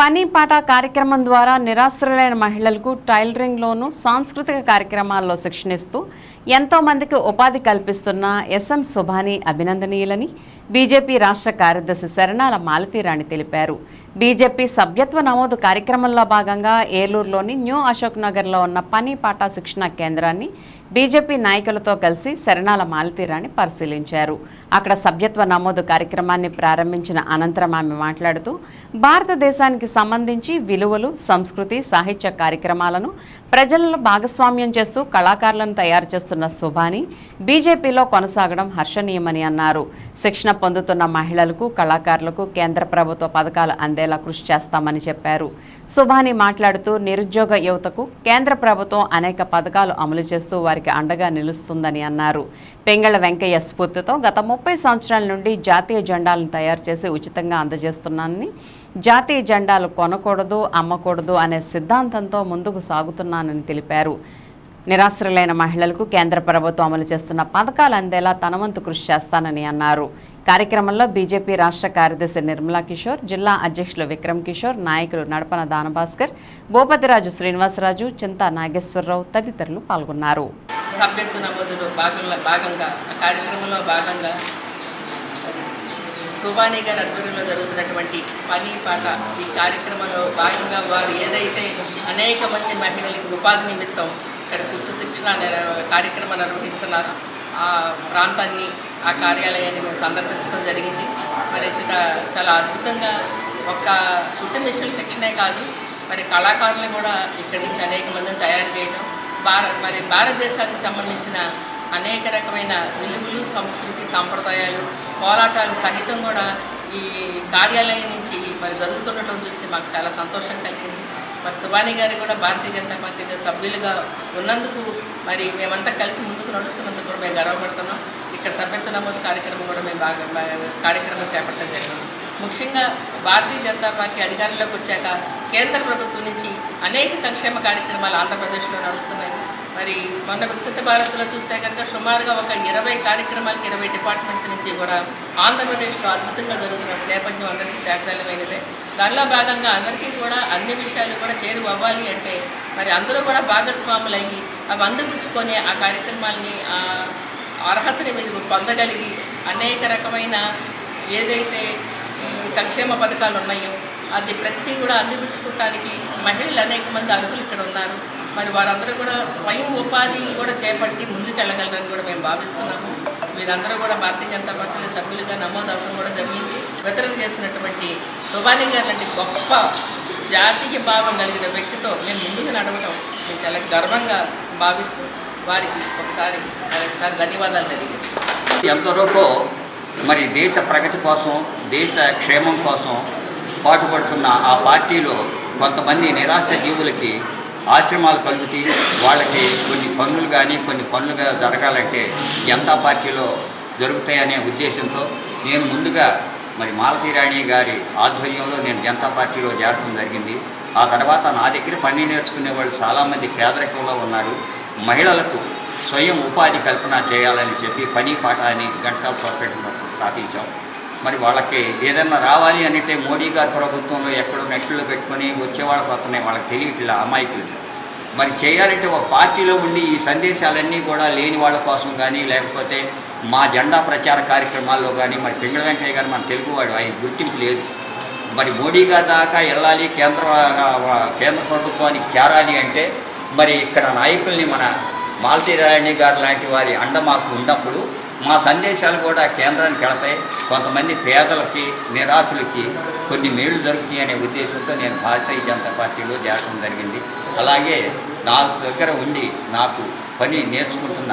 పని పాట కార్యక్రమం ద్వారా నిరాశ్రయులైన మహిళలకు టైలరింగ్లోను సాంస్కృతిక కార్యక్రమాల్లో శిక్షణ ఇస్తూ ఎంతో మందికి ఉపాధి కల్పిస్తున్న ఎస్ఎం సుభాని అభినందనీయులని బీజేపీ రాష్ట్ర కార్యదర్శి శరణాల మాలతీరాణి తెలిపారు. బీజేపీ సభ్యత్వ నమోదు కార్యక్రమంలో భాగంగా ఏలూరులోని న్యూ అశోక్ నగర్లో ఉన్న పని పాట శిక్షణ కేంద్రాన్ని బీజేపీ నాయకులతో కలిసి శరణాల మాలతీరాణి పరిశీలించారు. అక్కడ సభ్యత్వ నమోదు కార్యక్రమాన్ని ప్రారంభించిన అనంతరం ఆమె మాట్లాడుతూ భారతదేశానికి సంబంధించి విలువలు సంస్కృతి సాహిత్య కార్యక్రమాలను ప్రజలలో భాగస్వామ్యం చేస్తూ కళాకారులను తయారు చేస్తున్న శుభాని బీజేపీలో కొనసాగడం హర్షణీయమని అన్నారు. శిక్షణ పొందుతున్న మహిళలకు కళాకారులకు కేంద్ర ప్రభుత్వ పథకాలు అందేలా కృషి చేస్తామని చెప్పారు. శుభాని మాట్లాడుతూ నిరుద్యోగ యువతకు కేంద్ర ప్రభుత్వం అనేక పథకాలు అమలు చేస్తూ వారికి అండగా నిలుస్తుందని అన్నారు. పెంగళ వెంకయ్య స్ఫూర్తితో గత ముప్పై సంవత్సరాల నుండి జాతీయ జెండాలను తయారు చేసి ఉచితంగా అందజేస్తున్నానని జాతీయ జెండాలు కొనకూడదు అమ్మకూడదు అనే సిద్ధాంతంతో ముందుకు సాగుతున్నానని తెలిపారు. నిరాశ్రయులైన మహిళలకు కేంద్ర ప్రభుత్వం అమలు చేస్తున్న పథకాలు అందేలా తనవంతు కృషి చేస్తానని అన్నారు. కార్యక్రమంలో బీజేపీ రాష్ట్ర కార్యదర్శి నిర్మలా కిషోర్ జిల్లా అధ్యక్షులు విక్రమ్ కిషోర్ నాయకులు నడపన దానభాస్కర్ భూపతిరాజు శ్రీనివాసరాజు చింతా నాగేశ్వరరావు తదితరులు పాల్గొన్నారు. సభ్యత్వ నమోదులో భాగంలో భాగంగా కార్యక్రమంలో భాగంగా గారి ఆధ్వర్యంలో జరుగుతున్నటువంటి పని పాట ఈ కార్యక్రమంలో భాగంగా వారు ఏదైతే అనేక మంది మహిళలకు ఉపాధి నిమిత్తం ఇక్కడ కుట్టు శిక్షణ కార్యక్రమం నిర్వహిస్తున్నారు. ఆ ప్రాంతాన్ని ఆ కార్యాలయాన్ని మేము సందర్శించడం జరిగింది. మరి చాలా అద్భుతంగా ఒక్క కుట్టు మిషన్ శిక్షణే కాదు మరి కళాకారులు కూడా ఇక్కడి నుంచి అనేక మందిని తయారు చేయడం భారత్ మరి భారతదేశానికి సంబంధించిన అనేక రకమైన విలువలు సంస్కృతి సాంప్రదాయాలు పోరాటాలు సహితం కూడా ఈ కార్యాలయం మరి జరుగుతుండటం చూసి మాకు చాలా సంతోషం కలిగింది. మరి సుబాని గారు కూడా భారతీయ జనతా పార్టీలో సభ్యులుగా ఉన్నందుకు మరి మేమంతా కలిసి ముందుకు నడుస్తున్నందుకు కూడా మేము గర్వపడుతున్నాం. ఇక్కడ సభ్యత్వ నమోదు కార్యక్రమం కూడా మేము బాగా బాగా కార్యక్రమం చేపట్టడం జరిగింది. ముఖ్యంగా భారతీయ జనతా పార్టీ అధికారంలోకి వచ్చాక కేంద్ర ప్రభుత్వం నుంచి అనేక సంక్షేమ కార్యక్రమాలు ఆంధ్రప్రదేశ్లో నడుస్తున్నాయి. మరి మొన్న వికసిత భారత్లో చూస్తే కనుక సుమారుగా ఒక ఇరవై కార్యక్రమాలకి ఇరవై డిపార్ట్మెంట్స్ నుంచి కూడా ఆంధ్రప్రదేశ్లో అద్భుతంగా జరుగుతున్న నేపథ్యం అందరికీ తేటతెల్లమైనదే దానిలో భాగంగా అందరికీ కూడా అన్ని విషయాలు కూడా చేరువ అవ్వాలి అంటే మరి అందరూ కూడా భాగస్వాములయ్యి అవి అందిపుచ్చుకొని ఆ కార్యక్రమాల్ని ఆ అర్హతని మీరు పొందగలిగి అనేక రకమైన ఏదైతే సంక్షేమ పథకాలు ఉన్నాయో అది ప్రతిదీ కూడా అందిపుచ్చుకోవటానికి మహిళలు అనేక మంది అర్హులు ఇక్కడ ఉన్నారు. మరి వారందరూ కూడా స్వయం ఉపాధి కూడా చేపట్టి ముందుకెళ్ళగలరని కూడా మేము భావిస్తున్నాము. మీరందరూ కూడా భారతీయ జనతా పార్టీలో సభ్యులుగా నమోదు అవ్వడం కూడా జరిగింది. వితరణ చేసినటువంటి శోభాని గారు లాంటి గొప్ప జాతీయ భావం కలిగిన వ్యక్తితో నేను ముందుకు నడవడం మేము చాలా గర్వంగా భావిస్తూ వారికి ఒకసారి మరొకసారి ధన్యవాదాలు తెలియజేస్తాం ఎంతవరకు మరి దేశ ప్రగతి కోసం దేశ క్షేమం కోసం పాటుపడుతున్న ఆ పార్టీలో కొంతమంది నిరాశ జీవులకి ఆశ్రమాలు కలుగుతాయి వాళ్ళకి కొన్ని పనులు కానీ కొన్ని పనులుగా జరగాలంటే జనతా పార్టీలో జరుగుతాయనే ఉద్దేశంతో నేను ముందుగా మరి మాలతీరాణి గారి ఆధ్వర్యంలో నేను జనతా పార్టీలో చేరడం జరిగింది. ఆ తర్వాత నా దగ్గర పని నేర్చుకునే వాళ్ళు చాలామంది పేదరికంలో ఉన్నారు. మహిళలకు స్వయం ఉపాధి కల్పన చేయాలని చెప్పి పని పాట అని ఘంటసాల సొసైటీలో స్థాపించాం. మరి వాళ్ళకి ఏదన్నా రావాలి అంటే మోడీ గారి ప్రభుత్వంలో ఎక్కడో నెట్లు పెట్టుకొని వచ్చేవాళ్ళకి వస్తున్నాయి. వాళ్ళకి తెలియట్లా అమాయకులు మరి చేయాలంటే ఒక పార్టీలో ఉండి ఈ సందేశాలన్నీ కూడా లేని వాళ్ళ కోసం కానీ లేకపోతే మా జెండా ప్రచార కార్యక్రమాల్లో కానీ మరి పింగళ వెంకయ్య గారు మన తెలుగువాడు ఆయన గుర్తింపు లేదు. మరి మోడీ గారి దాకా వెళ్ళాలి కేంద్ర కేంద్ర ప్రభుత్వానికి చేరాలి అంటే మరి ఇక్కడ నాయకుల్ని మన మాలతీరాయణి గారు లాంటి వారి అండ మాకు ఉన్నప్పుడు మా సందేశాలు కూడా కేంద్రానికి వెళతాయి. కొంతమంది పేదలకి నిరాశులకి కొన్ని మేలు దొరుకుతాయి అనే ఉద్దేశంతో నేను భారతీయ జనతా పార్టీలో చేరడం జరిగింది. అలాగే నా దగ్గర ఉండి నాకు పని నేర్చుకుంటున్న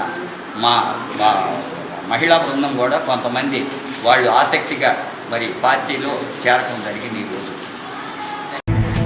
మా మా మహిళా బృందం కూడా కొంతమంది వాళ్ళు ఆసక్తిగా మరి పార్టీలో చేరటం జరిగింది.